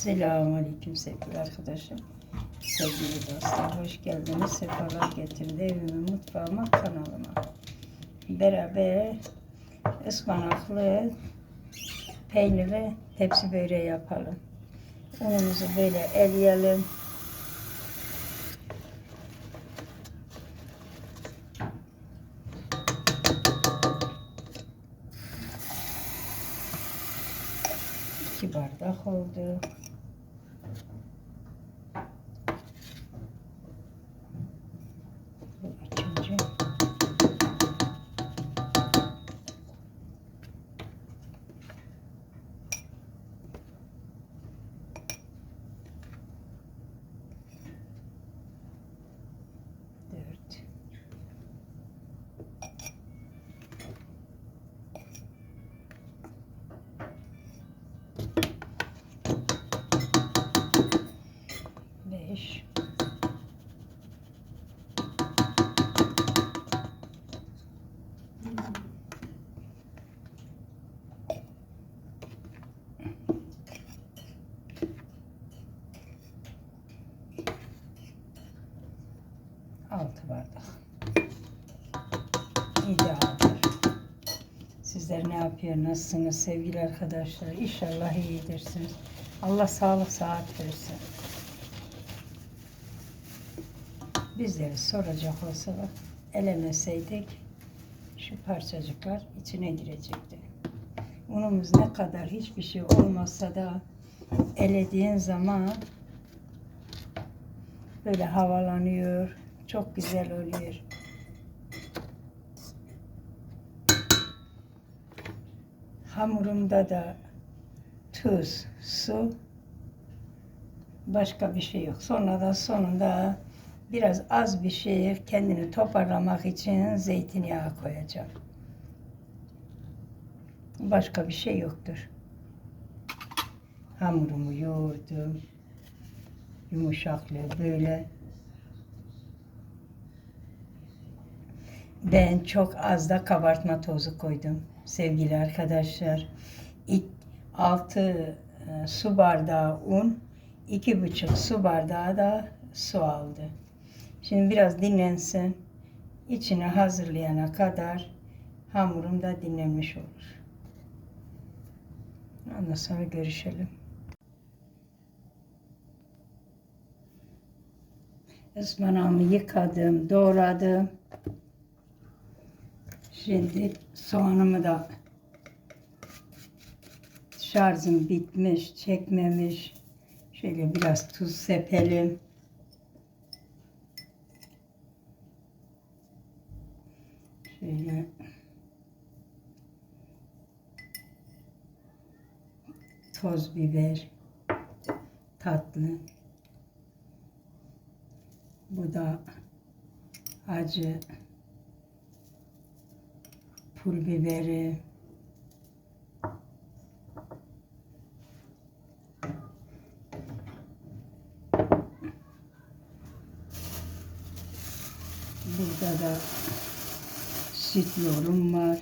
Selamun Aleyküm sevgili arkadaşım. Sevgili dostlar hoş geldiniz. Sefalar getirdi evime, mutfağıma, kanalıma. Beraber ıspanaklı peynirli tepsi böreği yapalım. Unumuzu böyle eleyelim. 6 bardak. İdealdir. Sizler ne yapıyor, nasılsınız sevgili arkadaşlar? İnşallah iyidirsiniz. Allah sağlık saat versin. Bizleri soracak olsa elemeseydik şu parçacıklar içine girecekti. Unumuz ne kadar hiçbir şey olmasa da elediğin zaman böyle havalanıyor, çok güzel oluyor. Hamurumda da tuz, su, başka bir şey yok. Sonra da sonunda biraz az bir şey kendini toparlamak için zeytinyağı koyacağım. Başka bir şey yoktur. Hamurumu yoğurdum. Yumuşaklığı böyle. Ben çok az da kabartma tozu koydum sevgili arkadaşlar. 6 su bardağı un, iki buçuk su bardağı da su aldı. Şimdi biraz dinlensin. İçine hazırlayana kadar hamurum da dinlenmiş olur. Ondan sonra görüşelim. Ispanağımı yıkadım, doğradım. Şimdi soğanımı da şarjım bitmiş, çekmemiş. Şöyle biraz tuz sepelim. Şöyle toz biber tatlı. Bu da acı pul biberi Burada da süt yorum var.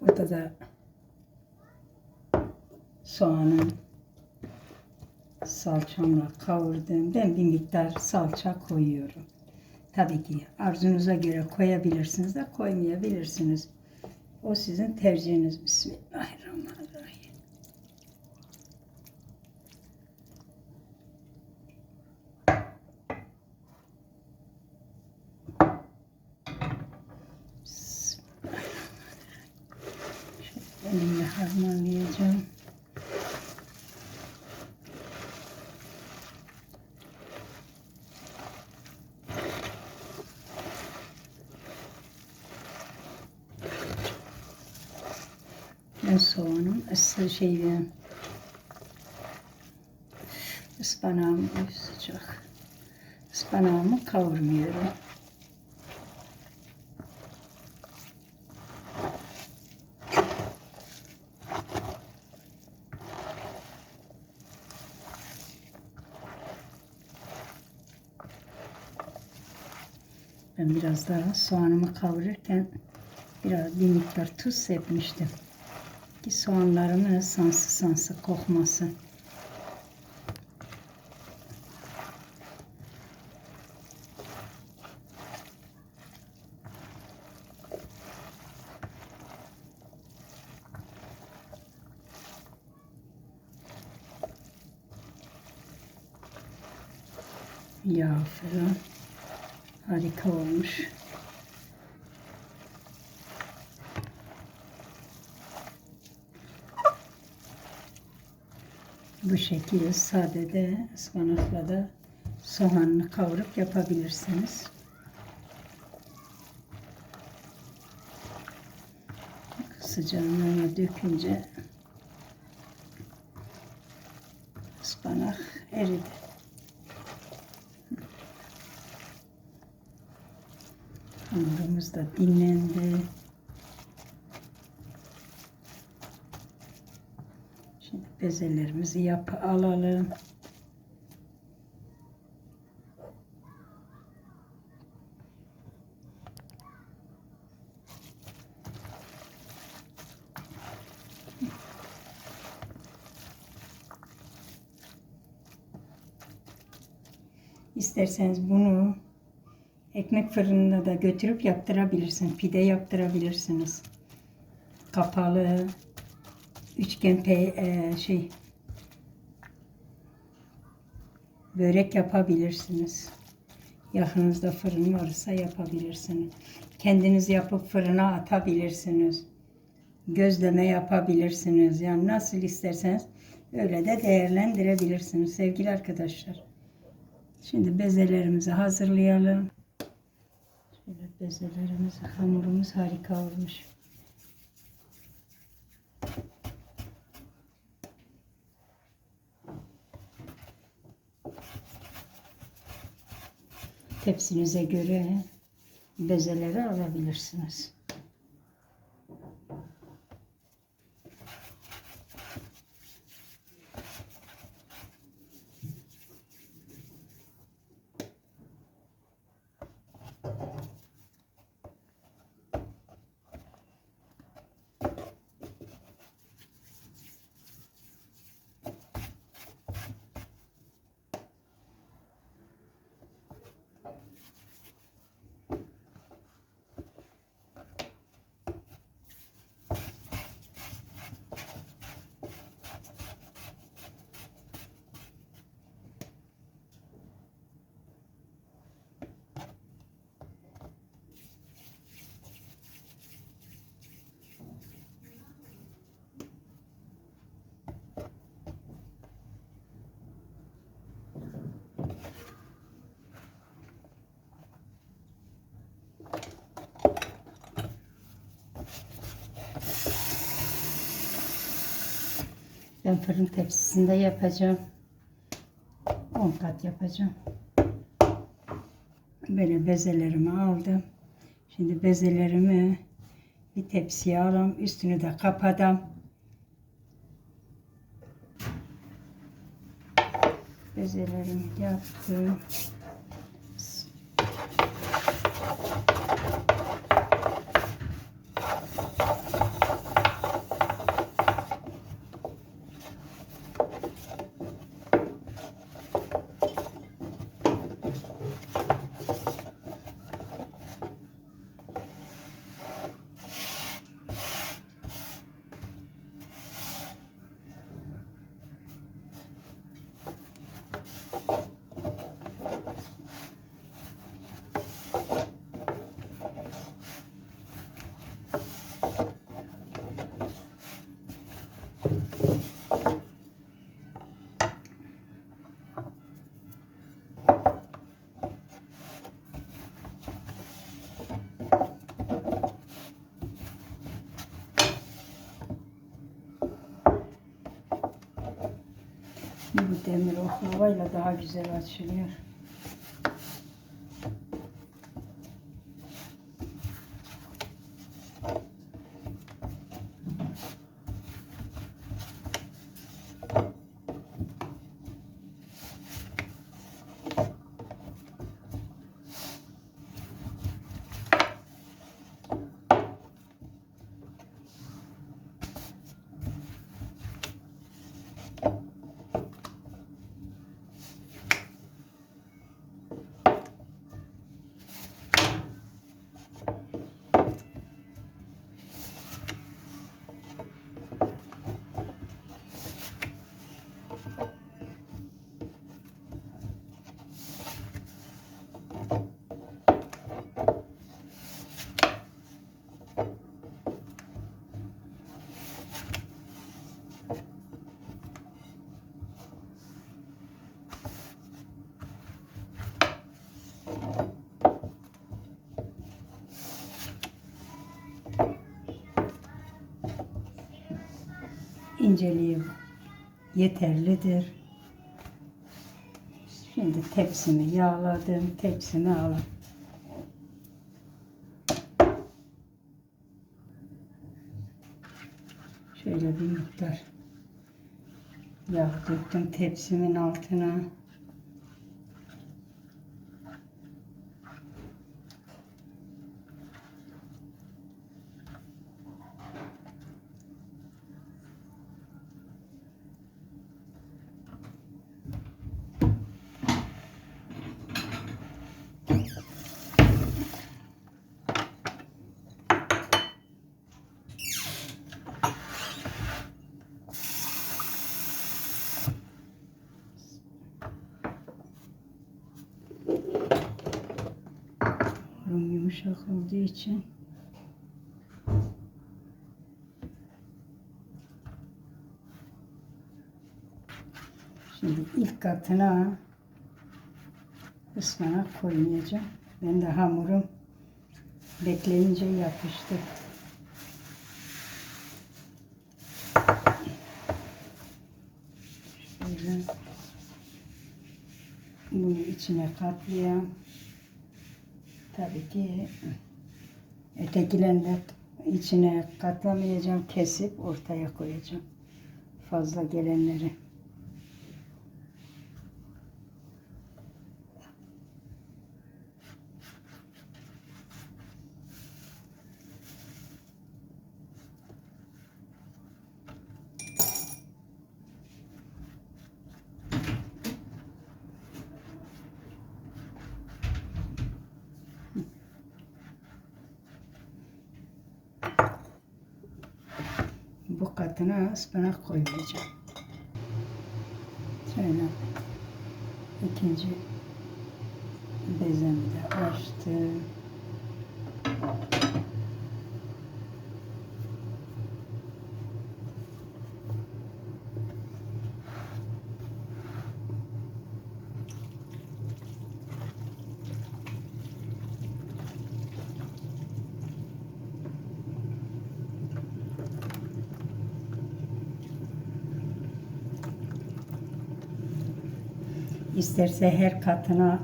Burada da soğanı salçamla kavurdum. Ben bir miktar salça koyuyorum. Tabii ki arzunuza göre koyabilirsiniz de koymayabilirsiniz. O sizin tercihiniz. Bismillahirrahmanirrahim. Soğanım, ısı şeyi, ıspanağım sıcak. Ispanağımı kavurmuyorum. Ben biraz daha soğanımı kavururken biraz bir miktar tuz sepmiştim. Ki soğanlarımın sansı sansı kokmasın. Yağ falan harika olmuş. Bu şekilde sadede ıspanakla da soğanını kavurup yapabilirsiniz. Sıcağına dökünce ıspanak eridi. Hamurumuz da dinlendi. Şimdi bezelerimizi yap alalım. İsterseniz bunu ekmek fırınına da götürüp yaptırabilirsiniz. Pide yaptırabilirsiniz. Kapalı üçgen pe e, şey börek yapabilirsiniz. Yakınızda fırın varsa yapabilirsiniz. Kendiniz yapıp fırına atabilirsiniz. Gözleme yapabilirsiniz. Yani nasıl isterseniz öyle de değerlendirebilirsiniz sevgili arkadaşlar. Şimdi bezelerimizi hazırlayalım. Şöyle bezelerimiz, hamurumuz harika olmuş. Tepsinize göre bezeleri alabilirsiniz. Ben fırın tepsisinde yapacağım. 10 kat yapacağım. Böyle bezelerimi aldım. Şimdi bezelerimi bir tepsiye alalım. Üstünü de kapadım. Bezelerimi yaptım. Bu demir oklavayla daha güzel açılıyor. İnceliği yeterlidir. Şimdi tepsimi yağladım. Tepsimi alıp şöyle bir miktar yağ döktüm tepsimin altına. Olduğu için Şimdi ilk katına ıspanak koymayacağım. Ben de hamurum bekleyince yapıştı. Şöyle bunu içine katlayayım. Tabii ki ötekilerini içine katlamayacağım. Kesip ortaya koyacağım. Fazla gelenleri. Bu katına ıspanak koymayacağım. Şöyle ikinci İsterse her katına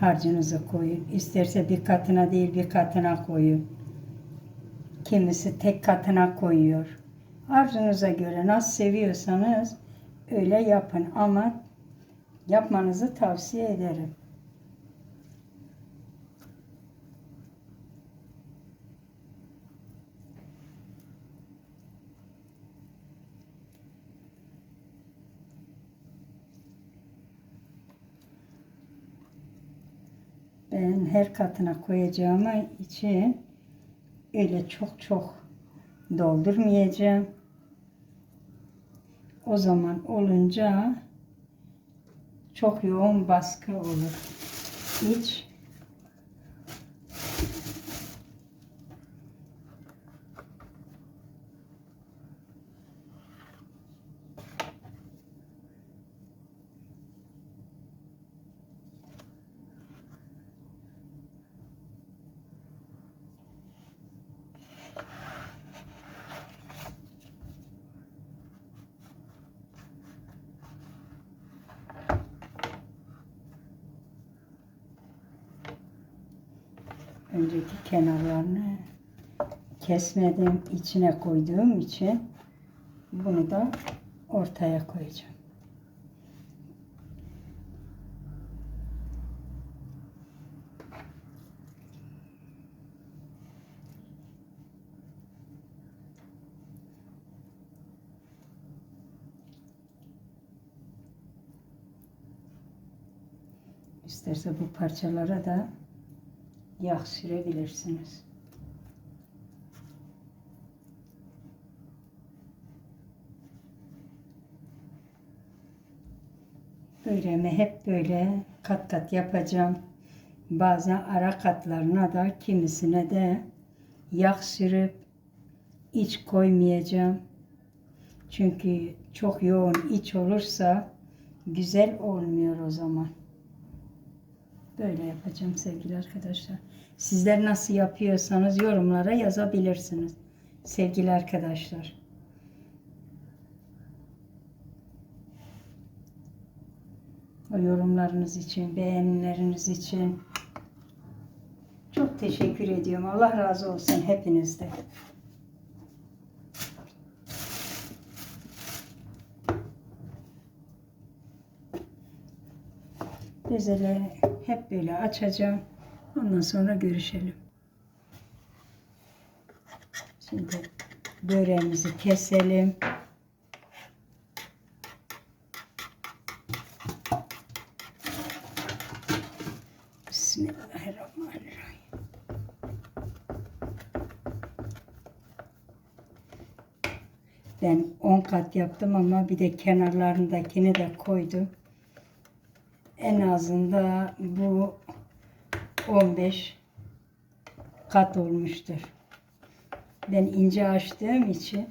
harcınızı koyun. İsterse bir katına değil bir katına koyun. Kimisi tek katına koyuyor. Arzunuza göre nasıl seviyorsanız öyle yapın ama yapmanızı tavsiye ederim. Ben her katına koyacağıma için öyle çok çok doldurmayacağım. O zaman olunca çok yoğun baskı olur. İç önceki kenarlarını kesmedim içine koyduğum için bunu da ortaya koyacağım. İsterse bu parçalara da yağ sürebilirsiniz. Böreğimi hep böyle kat kat yapacağım. Bazen ara katlarına da kimisine de yağ sürüp iç koymayacağım. Çünkü çok yoğun iç olursa güzel olmuyor o zaman. Böyle yapacağım sevgili arkadaşlar. Sizler nasıl yapıyorsanız yorumlara yazabilirsiniz sevgili arkadaşlar. O yorumlarınız için, beğenileriniz için çok teşekkür ediyorum. Allah razı olsun hepinizde. Bezeleri hep böyle açacağım. Ondan sonra görüşelim. Şimdi böreğimizi keselim. Bismillahirrahmanirrahim. Ben 10 kat yaptım ama bir de kenarlarındakini de koydum. En azında bu 15 kat olmuştur. Ben ince açtığım için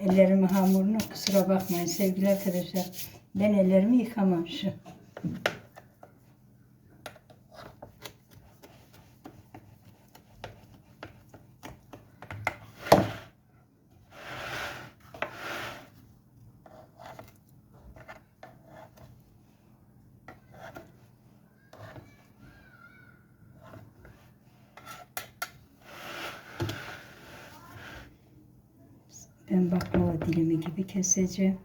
Ellerimi hamurunu kusura bakmayın sevgili arkadaşlar. Ben ellerimi yıkamamışım. Ben baklava dilimi gibi keseceğim.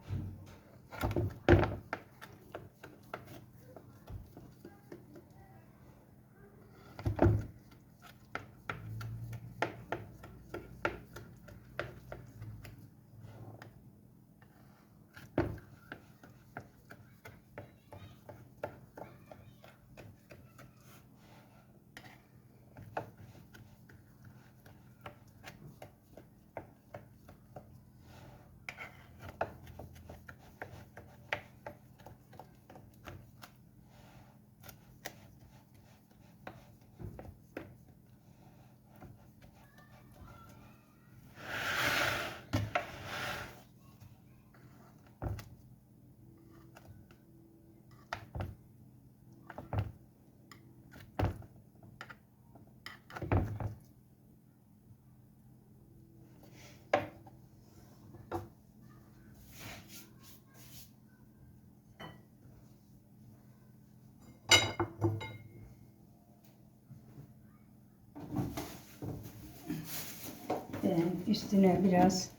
Ben üstüne biraz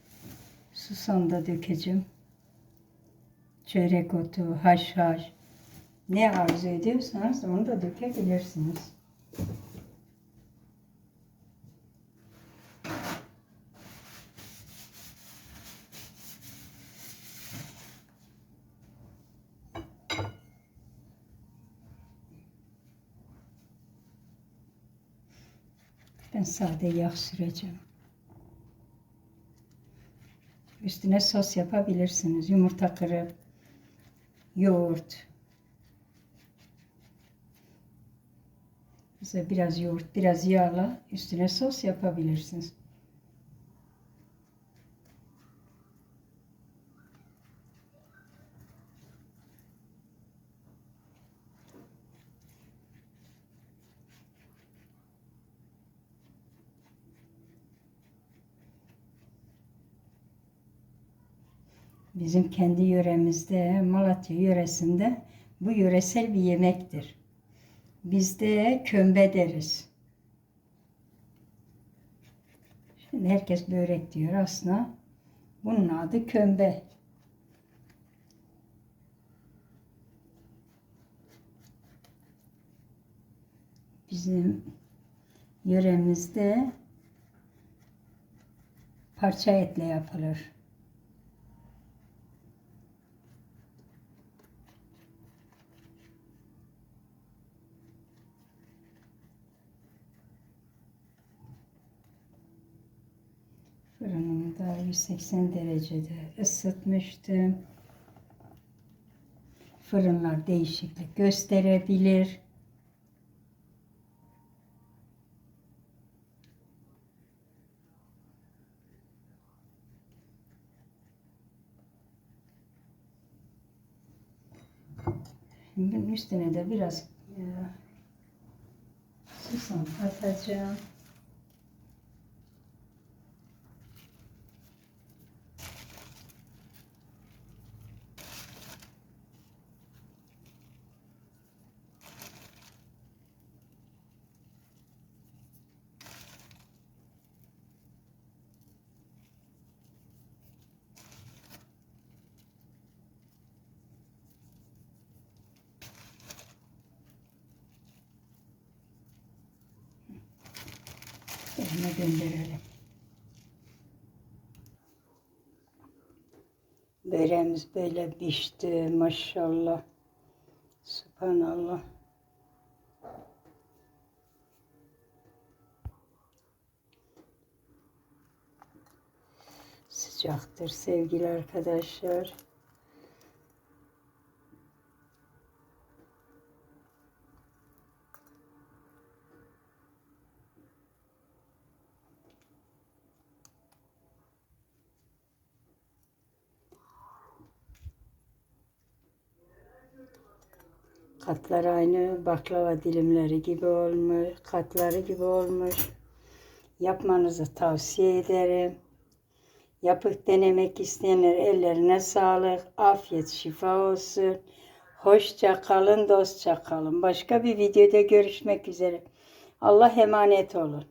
susam da dökeceğim. Çörek otu, haşhaş. Ne arzu ediyorsanız onu da dökebilirsiniz. Ben sade yağ süreceğim. Üstüne sos yapabilirsiniz. Yumurta kırıp, yoğurt. Mesela biraz yoğurt, biraz yağla üstüne sos yapabilirsiniz. Bizim kendi yöremizde, Malatya yöresinde bu yöresel bir yemektir. Bizde kömbe deriz. Şimdi herkes börek diyor aslında. Bunun adı kömbe. Bizim yöremizde parça etle yapılır. Fırınımı da 180 derecede ısıtmıştım. Fırınlar değişiklik gösterebilir. Şimdi üstüne de biraz e, susam atacağım. Fırına gönderelim. Böreğimiz böyle pişti maşallah. Subhanallah. Sıcaktır sevgili arkadaşlar. Katlar aynı baklava dilimleri gibi olmuş, katları gibi olmuş. Yapmanızı tavsiye ederim. Yapıp denemek isteyenler ellerine sağlık, afiyet, şifa olsun. Hoşça kalın, dostça kalın. Başka bir videoda görüşmek üzere. Allah emanet olun.